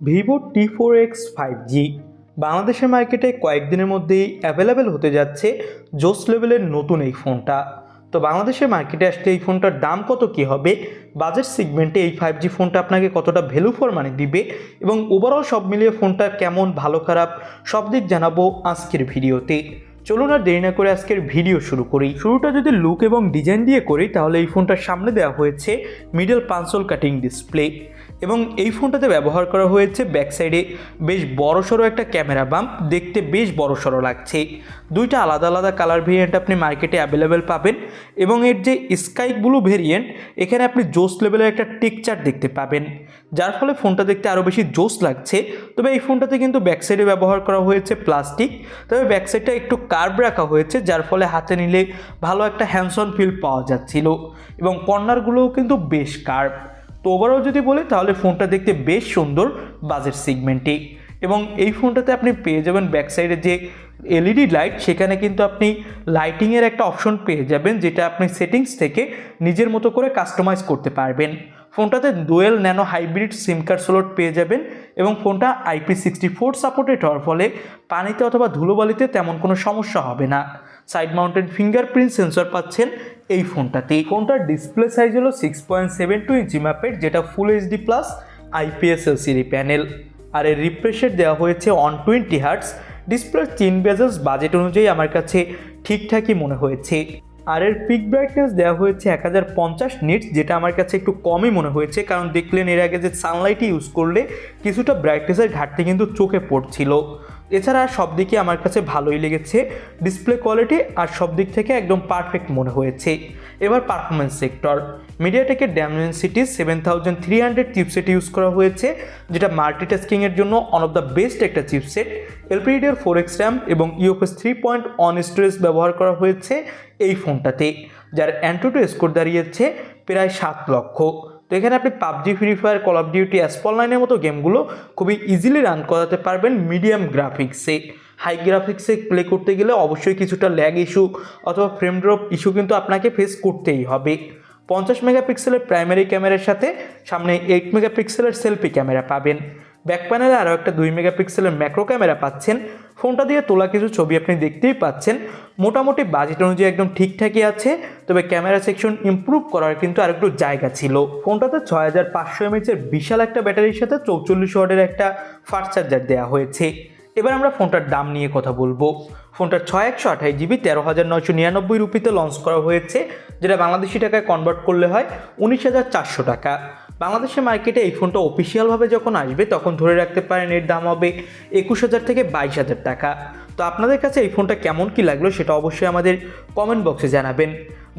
Vivo T four X five G বাংলাদেশের মার্কেটে কয়েকদিনের মধ্যেই অ্যাভেলেবেল হতে যাচ্ছে জোস লেভেলের নতুন এই ফোনটা। তো বাংলাদেশের মার্কেটে আসলে এই ফোনটার দাম কত, কী হবে? বাজেট সেগমেন্টে এই ফাইভ জি ফোনটা আপনাকে কতটা ভ্যালু ফর মানি দিবে? এবং ওভারঅল সব মিলিয়ে ফোনটা কেমন, ভালো, খারাপ, সব দিক জানাব আজকের ভিডিওতে। চলুন আর দেরি না করে আজকের ভিডিও শুরু করি। শুরুটা যদি লুক এবং ডিজাইন দিয়ে করি, তাহলে এই ফোনটার সামনে দেওয়া হয়েছে মিডল পাঁচল কাটিং ডিসপ্লে এবং এই ফোনটাতে ব্যবহার করা হয়েছে ব্যাক সাইডে বেশ বড়সড় একটা ক্যামেরা বাম্প, দেখতে বেশ বড়সড় লাগছে। দুইটা আলাদা আলাদা কালার ভেরিয়েন্ট আপনি মার্কেটে অ্যাভেলেবেল পাবেন এবং এর যে স্কাই ব্লু ভেরিয়েন্ট এখানে আপনি জোস লেভেলের একটা টেকচার দেখতে পাবেন। যার ফলে ফোনটা দেখতে আরও বেশি জোস লাগছে। তবে এই ফোনটাতে কিন্তু ব্যাক সাইডে ব্যবহার করা হয়েছে প্লাস্টিক তবে ব্যাক সাইডটা একটু কার্ভ রাখা হয়েছে, যার ফলে হাতে নিলে ভালো একটা হ্যান্ডসন ফিল পাওয়া যাচ্ছিল। এবং কর্নারগুলোও কিন্তু বেশ কার্ভ তো ওভারঅল যদি বলি, তাহলে ফোনটা দেখতে বেশ সুন্দর বাজেট সিগমেন্টে এবং এই ফোনটাতে আপনি পেয়ে যাবেন ব্যাক সাইডে যে এলইডি লাইট সেখানে কিন্তু আপনি লাইটিংয়ের একটা অপশন পেয়ে যাবেন, যেটা আপনি সেটিংস থেকে নিজের মতো করে কাস্টমাইজ করতে পারবেন। ফোনটাতে dual nano hybrid SIM card slot পেয়ে যাবেন এবং ফোনটা আইপি সিক্সটি ফোর সাপোর্টেড হওয়ার ফলে পানিতে অথবা ধুলোবালিতে তেমন কোনো সমস্যা হবে না। সাইড মাউন্টেন ফিঙ্গারপ্রিন্ট সেন্সর পাচ্ছেন এই ফোনটাতে। এই ফোনটার ডিসপ্লে সাইজ হলো six point seven two inch ম্যাপের যেটা full HD plus IPS LCD panel আর এর রিফ্রেশের দেওয়া হয়েছে অন টোয়েন্টি হার্টস ডিসপ্লের তিন বেজেস বাজেট অনুযায়ী আমার কাছে ঠিকঠাকই মনে হয়েছে। আর এর পিক ব্রাইটনেস দেওয়া হয়েছে এক হাজার পঞ্চাশ নিটস যেটা আমার কাছে একটু কমই মনে হয়েছে, কারণ দেখলেন এর আগে যে সানলাইটই ইউজ করলে কিছুটা ব্রাইটনেসের ঘাটতি কিন্তু চোখে পড়ছিল। এছাড়া সব দিকে আমার কাছে ভালোই লেগেছে ডিসপ্লে কোয়ালিটি আর সব দিক থেকে একদম পারফেক্ট মনে হয়েছে। এবার performance sector মিডিয়াটেকের Dimensity seven thousand three hundred chipset use করা হয়েছে, যেটা মাল্টিটাস্কিংয়ের জন্য ওয়ান অফ দ্য বেস্ট একটা chipset LPDDR four X RAM এবং UFS three point one storage ব্যবহার করা হয়েছে এই ফোনটাতে যার অ্যান্টুটু স্কোর দাঁড়িয়েছে প্রায় সাত লক্ষ। এখানে আপনি PUBG free fire call of duty Asphalt লাইনের মতো গেমগুলো খুবই ইজিলি রান করাতে পারবেন মিডিয়াম গ্রাফিক্সে হাই গ্রাফিক্সে প্লে করতে গেলে অবশ্যই কিছুটা ল্যাগ ইস্যু অথবা ফ্রেম ড্রপ ইস্যু কিন্তু আপনাকে ফেস করতেই হবে। পঞ্চাশ মেগাপিক্সেলের প্রাইমারি ক্যামেরার সাথে সামনে এইট মেগাপিক্সেলের সেলফি ক্যামেরা পাবেন। ব্যাক প্যানেলে আরও একটা দুই মেগাপিক্সেলের ম্যাক্রো ক্যামেরা পাচ্ছেন। ফোনটা দিয়ে তোলা কিছু ছবি আপনি দেখতেই পাচ্ছেন। মোটামুটি বাজেট অনুযায়ী একদম ঠিকঠাকই আছে, তবে ক্যামেরা সেকশন ইম্প্রুভ করার কিন্তু আর একটু জায়গা ছিল। ফোনটাতে ছয় হাজার পাঁচশো এমএচের বিশাল একটা ব্যাটারির সাথে চৌচল্লিশ ওয়ার্ডের একটা ফাস্ট চার্জার দেওয়া হয়েছে। এবার আমরা ফোনটার দাম নিয়ে কথা বলব। ফোনটার ছয় একশো আঠাশ জিবি, তেরো হাজার নয়শো নিরানব্বই রুপিতে লঞ্চ করা হয়েছে, যেটা বাংলাদেশি টাকায় কনভার্ট করলে হয় উনিশ হাজার চারশো টাকা। বাংলাদেশের মার্কেটে এই ফোনটা অফিসিয়ালভাবে যখন আসবে, তখন ধরে রাখতে পারেন এর দাম হবে একুশ হাজার থেকে বাইশ হাজার টাকা। তো আপনাদের কাছে এই ফোনটা কেমন কি লাগল সেটা অবশ্যই আমাদের কমেন্ট বক্সে জানাবেন।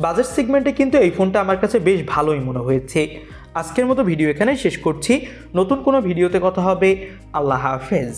বাজেট সেগমেন্টে কিন্তু এই ফোনটা আমার কাছে বেশ ভালোই মনে হয়েছে। আজকের মতো ভিডিও এখানেই শেষ করছি। নতুন কোনো ভিডিওতে কথা হবে। আল্লাহ হাফেজ।